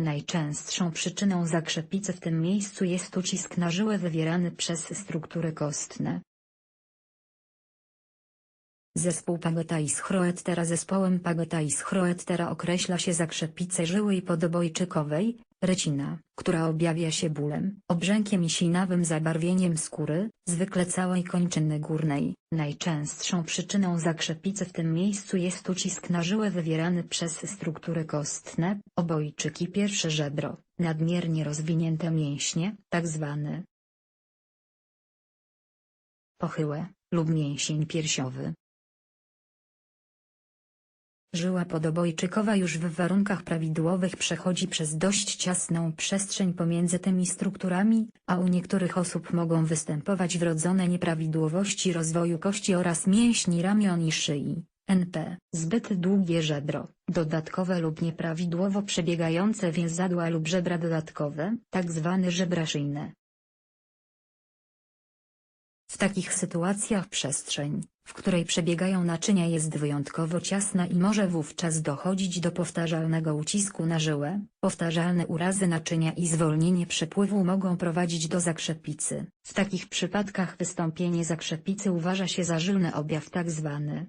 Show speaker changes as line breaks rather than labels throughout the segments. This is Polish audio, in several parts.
Najczęstszą przyczyną zakrzepicy w tym miejscu jest ucisk na żyłę wywierany przez struktury kostne. Zespół Pagotais-Chroettera Zespołem Pagotais-Chroettera określa się zakrzepicę żyły i podobojczykowej, recina, która objawia się bólem, obrzękiem i sinawym zabarwieniem skóry, zwykle całej kończyny górnej. Najczęstszą przyczyną zakrzepicy w tym miejscu jest ucisk na żyłę wywierany przez struktury kostne, obojczyki pierwsze żebro, nadmiernie rozwinięte mięśnie, tak zwany pochyłe, lub mięsień piersiowy. Żyła podobojczykowa już w warunkach prawidłowych przechodzi przez dość ciasną przestrzeń pomiędzy tymi strukturami, a u niektórych osób mogą występować wrodzone nieprawidłowości rozwoju kości oraz mięśni ramion i szyi. NP. Zbyt długie żebro, dodatkowe lub nieprawidłowo przebiegające więzadła lub żebra dodatkowe, tak zwane żebra szyjne. W takich sytuacjach przestrzeń, w której przebiegają naczynia jest wyjątkowo ciasna i może wówczas dochodzić do powtarzalnego ucisku na żyłę, powtarzalne urazy naczynia i zwolnienie przepływu mogą prowadzić do zakrzepicy. W takich przypadkach wystąpienie zakrzepicy uważa się za żylny objaw tak zwany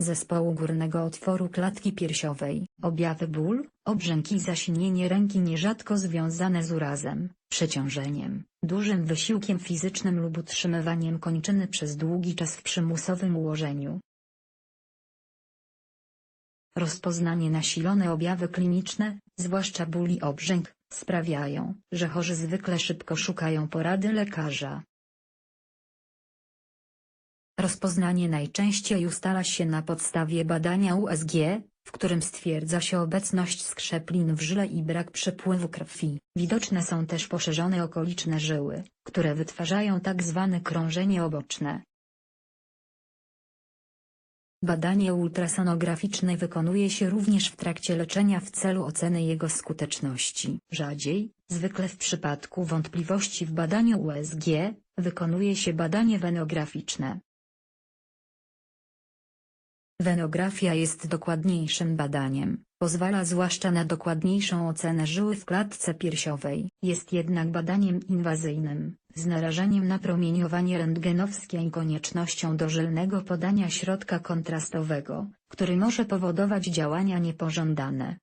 zespołu górnego otworu klatki piersiowej, objawy ból, obrzęk i zasinienie ręki nierzadko związane z urazem, przeciążeniem, dużym wysiłkiem fizycznym lub utrzymywaniem kończyny przez długi czas w przymusowym ułożeniu. Rozpoznanie nasilone objawy kliniczne, zwłaszcza ból i obrzęk, sprawiają, że chorzy zwykle szybko szukają porady lekarza. Rozpoznanie najczęściej ustala się na podstawie badania USG, w którym stwierdza się obecność skrzeplin w żyle i brak przepływu krwi. Widoczne są też poszerzone okoliczne żyły, które wytwarzają tak zwane krążenie oboczne. Badanie ultrasonograficzne wykonuje się również w trakcie leczenia w celu oceny jego skuteczności. Rzadziej, zwykle w przypadku wątpliwości w badaniu USG, wykonuje się badanie wenograficzne. Wenografia jest dokładniejszym badaniem, pozwala zwłaszcza na dokładniejszą ocenę żyły w klatce piersiowej. Jest jednak badaniem inwazyjnym, z narażeniem na promieniowanie rentgenowskie i koniecznością dożylnego podania środka kontrastowego, który może powodować działania niepożądane.